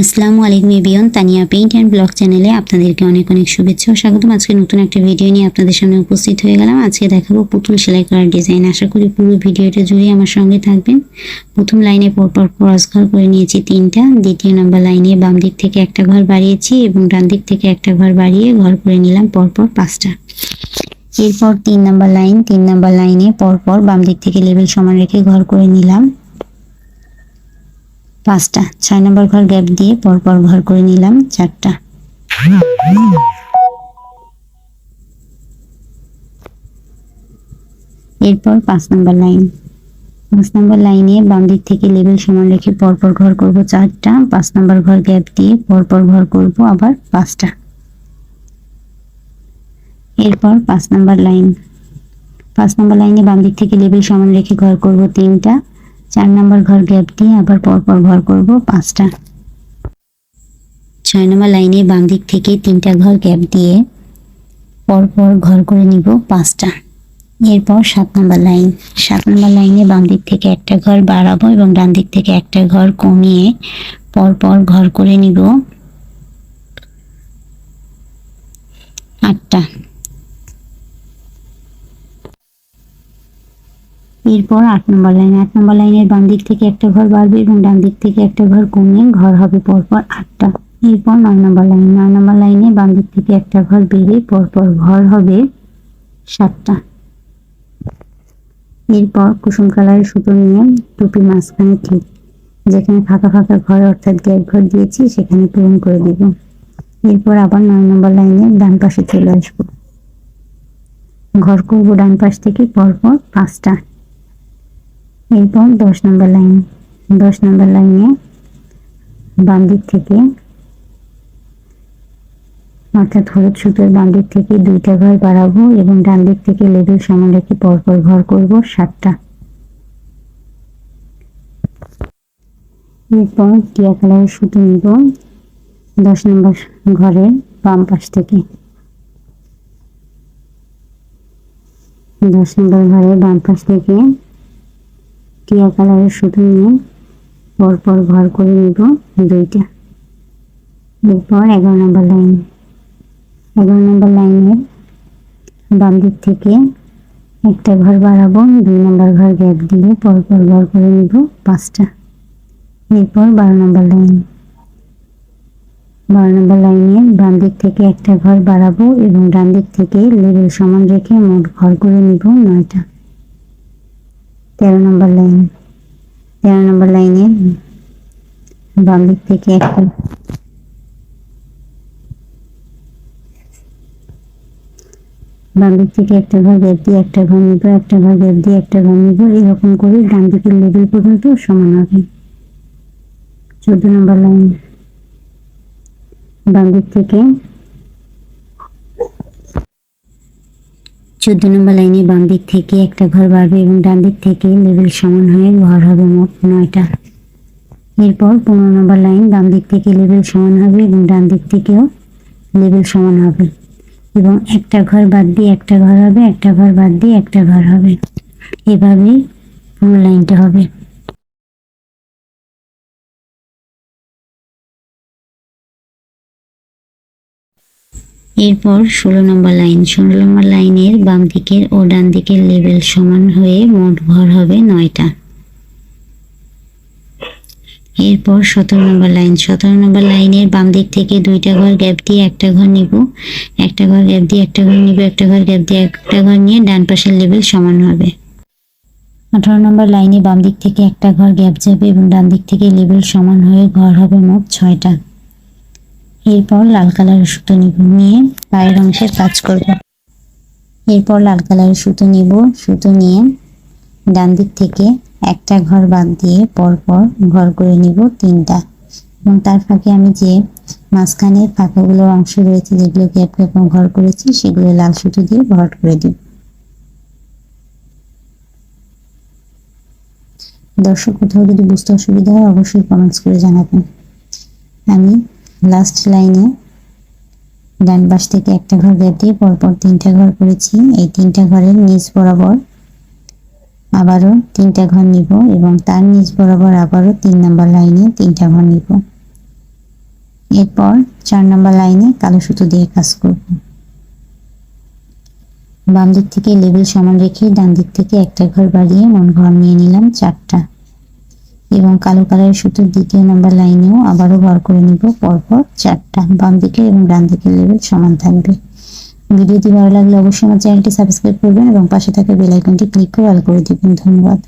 আসসালামু আলাইকুম এবিয়ন তানিয়া পেইন্ট অ্যান্ড ব্লগ চ্যানেলে আপনাদেরকে অনেক অনেক শুভেচ্ছা ও স্বাগতম। আজকে নতুন একটা ভিডিও নিয়ে আপনাদের সামনে উপস্থিত হয়ে গেলাম। আজকে দেখাবো পুতুল সেলাই করার ডিজাইন। আশা করি পুরো ভিডিওটা জুড়ে আমার সঙ্গে থাকবেন। প্রথম লাইনে পরপর ক্রস ঘর করে নিয়েছি তিনটা। দ্বিতীয় নম্বর লাইনে বাম দিক থেকে একটা ঘর বাড়িয়েছি এবং ডান দিক থেকে একটা ঘর বাড়িয়ে ঘর করে নিলাম পরপর পাঁচটা। এরপর তিন নম্বর লাইন, তিন নম্বর লাইনে পরপর বাম দিক থেকে লেবেল সমান রেখে ঘর করে নিলাম। পাঁচটা। ছয় নম্বর ঘর গ্যাপ দিয়ে পরপর ঘর করে নিলাম, চারটা। এরপর পাঁচ নম্বর লাইন। পাঁচ নম্বর লাইনে বাম দিক থেকে লেবেল সমান রেখে পরপর ঘর করব চারটা, পাঁচ নম্বর ঘর গ্যাপ দিয়ে পরপর ঘর করব আবার পাঁচটা। এরপর পাঁচ নম্বর লাইন। পাঁচ নম্বর লাইনে বাম দিক থেকে লেবেল সমান রেখে ঘর করব তিনটা চার নম্বর ঘর গ্যাপ দিয়ে আবার পরপর ঘর করব পাঁচটা। ছয় নম্বর লাইনে বাম দিক থেকে তিনটা ঘর গ্যাপ দিয়ে পরপর ঘর করে নিব পাঁচটা। এরপর সাত নম্বর লাইন সাত নম্বর লাইনে বাম দিক থেকে একটা ঘর বাড়াবো এবং ডান দিক থেকে একটা ঘর কমিয়ে পরপর ঘর করে নিব আটটা। এরপর আট নম্বর লাইন, আট নম্বর লাইনের বাম দিক থেকে একটা ঘর বাড়বে এবং ডান দিক থেকে একটা ঘর কমিয়ে ঘর হবে পরপর আটটা। এরপর নয় নম্বর লাইন, নয় নম্বর লাইনে বাম দিক থেকে একটা ঘর বেড়ে পরপর ঘর হবে সাতটা। এরপর কুসুম কালারের সুতো নিয়ে টুপি মাঝখানে ঠিক যেখানে ফাঁকা ফাঁকা ঘর অর্থাৎ গ্যাপ ঘর দিয়েছি, সেখানে পূরণ করে দিব। এরপর আবার নয় নম্বর লাইনে ডান পাশে চলে আসব। ঘর করব ডান পাশ থেকে পরপর পাঁচটা। এরপর দশ নম্বর লাইন, দশ নম্বর লাইনে বাম দিক থেকে, অর্থাৎ হলুদ সুতোর বাম দিক থেকে দুইটা ঘর বাড়াবো এবং ডান দিক থেকে লেবেল সমান রেখে পরপর ঘর করব সাতটা। এরপর টিয়া কালারের সুতো নিব, দশ নম্বর ঘরের বাম পাশ থেকে। দশ নম্বর ঘরের বাম পাশ থেকে টিয়া কালারের সুতো নিয়ে পরপর ঘর করে নিব দুইটা। এরপর এগারো নম্বর লাইন। এগারো নম্বর লাইনের বাম দিক থেকে একটা ঘর বাড়াবো, দুই নম্বর ঘর গ্যাপ দিয়ে পরপর ঘর করে নিব পাঁচটা। এরপর বারো নম্বর লাইন। বারো নম্বর লাইনে বাম দিক থেকে একটা ঘর বাড়াবো এবং ডান দিক থেকে লেবেল সমান রেখে মোট ঘর করে নিব নয়টা। তেরো নম্বর লাইন। তেরো নম্বর লাইনে বাম দিক থেকে একটা বাম দিক থেকে একটা ঘর গ্যাপ দিয়ে একটা ঘর নিব, একটা ঘর গ্যাপ দিয়ে একটা ঘর নিব, এরকম করে ডান দিকের লেবেল পর্যন্ত সমান হবে। চোদ্দ নম্বর লাইন। বাম দিক থেকে চোদ্দ নম্বর লাইনে বাম দিক থেকে একটা ঘর বাড়বে এবং ডান দিক থেকে লেভেল সমান হয়ে ঘর হবে মোট নয়টা। এরপর পনেরো নম্বর লাইন বাম দিক থেকে লেভেল সমান হবে এবং ডান দিক থেকেও লেভেল সমান হবে। এবং একটা ঘর বাদ দিয়ে একটা ঘর হবে, একটা ঘর বাদ দিয়ে একটা ঘর হবে। এভাবেই পুরো লাইনটা হবে। এরপর ষোলো নম্বর লাইন। ষোলো নম্বর লাইনের বাম দিকের ও ডান দিকের লেভেল সমান হয়ে মোট ঘর হবে নয়টা। এরপর সতেরো নম্বর লাইন। সতেরো নম্বর লাইনের বাম দিক থেকে দুইটা ঘর গ্যাপ দিয়ে একটা ঘর নিব। একটা ঘর গ্যাপ দিয়ে একটা ঘর নিব, একটা ঘর গ্যাপ দিয়ে একটা ঘর নিয়ে ডান পাশের লেভেল সমান হবে। আঠারো নম্বর লাইনে বাম দিক থেকে একটা ঘর গ্যাপ যাবে এবং ডান দিক থেকে লেভেল সমান হয়ে ঘর হবে মোট ছয়টা। এরপর লাল কালারের সুতো নিয়ে পায়ের অংশের কাজ করব। এরপর লাল কালারের সুতো নিব, সুতো নিয়ে ডান দিক থেকে একটা ঘর বাদ দিয়ে পরপর ঘর করে নিব তিনটা। এবং তার ফাঁকে আমি যে মাঝখানে ফাঁকাগুলোর অংশ রয়েছে, যেগুলো গ্যাপ গ্যাপ ঘর করেছি, সেগুলো লাল সুতো দিয়ে ভর করে দিব দর্শক, কোথাও যদি বুঝতে অসুবিধা হয়, অবশ্যই কমেন্টস করে জানাবেন। আমি লাস্ট লাইনে ডান পাশ থেকে একটা ঘর গ্যাপ দিয়ে পরপর তিনটা ঘর করেছি। এই তিনটা ঘরের নিচ বরাবর আবারও তিনটা ঘর নিব এবং তার নিচ বরাবর আবারও তিন নাম্বার লাইনে তিনটা ঘর নিব। এরপর চার নম্বর লাইনে কালো সুতো দিয়ে কাজ করব। বাম দিক থেকে লেবেল সমান রেখে ডান দিক থেকে একটা ঘর বাড়িয়ে মন ঘর নিয়ে নিলাম চারটা। এবং কালো কালারের সুতোর দ্বিতীয় নাম্বার লাইনেও আবারও ভর করে নিব। পরপর চারটা বাম দিকে এবং ডান দিকের লেভেল সমান থাকবে। ভিডিওটি ভালো লাগলে অবশ্যই আমার চ্যানেলটি সাবস্ক্রাইব করবেন এবং পাশে থাকা বেল আইকনটি ক্লিক করে অল করে দেবেন ধন্যবাদ।